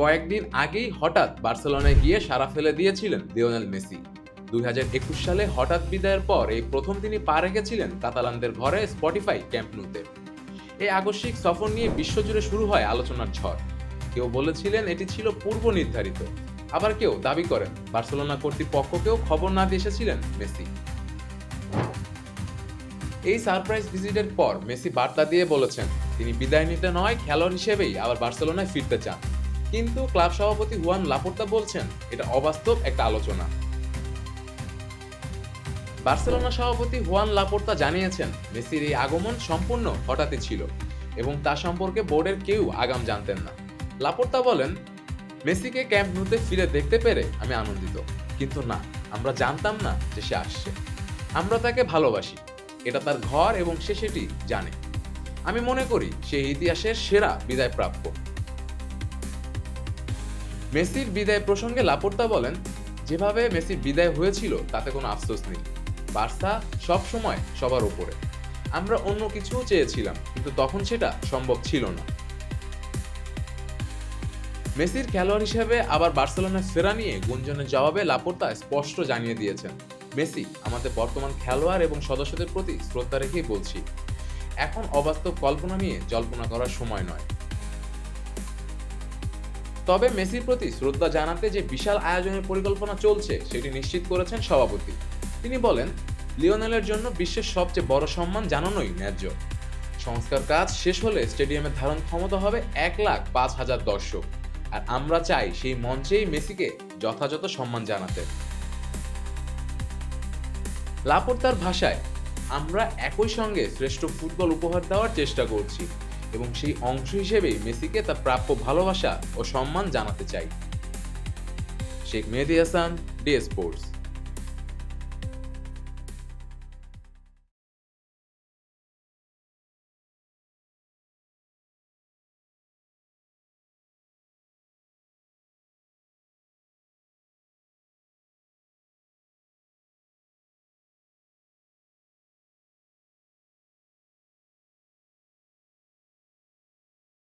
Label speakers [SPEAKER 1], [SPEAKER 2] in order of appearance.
[SPEAKER 1] কয়েকদিন আগেই হঠাৎ বার্সেলোনায় গিয়ে সারা ফেলে দিয়েছিলেন লিওনেল মেসি। দুই হাজার একুশ সালে হঠাৎ বিদায়ের পর এই প্রথম তিনি পা রেখেছিলেন কাতালানদের ঘরে স্পটিফাই ক্যাম্প নুতে। এই আকস্মিক সফর নিয়ে বিশ্বজুড়ে শুরু হয় আলোচনার ঝড়। কেউ বলেছিলেন এটি ছিল পূর্ব নির্ধারিত। আবার কেউ দাবি করেন বার্সেলোনা কর্তৃপক্ষকেও খবর না দিয়ে এসেছিলেন মেসি। এই সারপ্রাইজ ভিজিটের পর মেসি বার্তা দিয়ে বলেছেন, তিনি বিদায় নিতে নয়, খেলোয়াড় হিসেবেই আবার বার্সেলোনায় ফিরতে চান। কিন্তু ক্লাব সভাপতি হুয়ান লাপোর্তা বলছেন, এটা অবাস্তব একটা আলোচনা। বার্সেলোনা সভাপতি হুয়ান লাপোর্তা জানিয়েছেন, মেসির এই আগমন সম্পূর্ণ হঠাৎই ছিল এবং তা সম্পর্কে বোর্ডের কেউ আগাম জানতেন না। লাপোর্তা বলেন, মেসিকে ক্যাম্প নুতে ফিরে দেখতে পেরে আমি আনন্দিত, কিন্তু না, আমরা জানতাম না যে সে আসছে। আমরা তাকে ভালোবাসি, এটা তার ঘর এবং সে সেটি জানে। আমি মনে করি, সে ইতিহাসের সেরা বিদায় প্রাপ্য মেসির বিদায় প্রসঙ্গে লাপোর্তা বলেন, যেভাবে মেসির বিদায় হয়েছিল, তাতে কোনো আফসোস নেই। বার্সা সব সময় সবার উপরে আমরা অন্য কিছুও চেয়েছিলাম, কিন্তু তখন সেটা সম্ভব ছিল না। মেসির খেলোয়াড় হিসেবে আবার বার্সেলোনায় ফেরা নিয়ে গুঞ্জনের জবাবে লাপোর্তা স্পষ্ট জানিয়ে দিয়েছেন, মেসি, আমাদের বর্তমান খেলোয়াড় এবং সদস্যদের প্রতি শ্রদ্ধা রেখেই বলছি। এখন অবাস্তব কল্পনা নিয়ে জল্পনা করার সময় নয়। তবে মেসির প্রতি শ্রদ্ধা জানাতে যে বিশাল আয়োজনের পরিকল্পনা চলছে, সেটি নিশ্চিত করেছেন সভাপতি। তিনি বলেন, লিওনেলের জন্য বিশ্বের সবচেয়ে বড় সম্মান জানানোই ন্যায্য। সংস্কার কাজ শেষ হলে স্টেডিয়ামের ধারণ ক্ষমতা হবে এক লাখ পাঁচ হাজার দর্শক। আর আমরা চাই সেই মঞ্চেই মেসিকে যথাযথ সম্মান জানাতে। লাপোর্তার ভাষায়, আমরা একই সঙ্গে শ্রেষ্ঠ ফুটবল উপহার দেওয়ার চেষ্টা করছি। এবং সেই অংশ হিসেবে মেসিকে তার প্রাপ্য ভালোবাসা ও সম্মান জানাতে চাই। Sheikh Mehedi Hasan, day sports.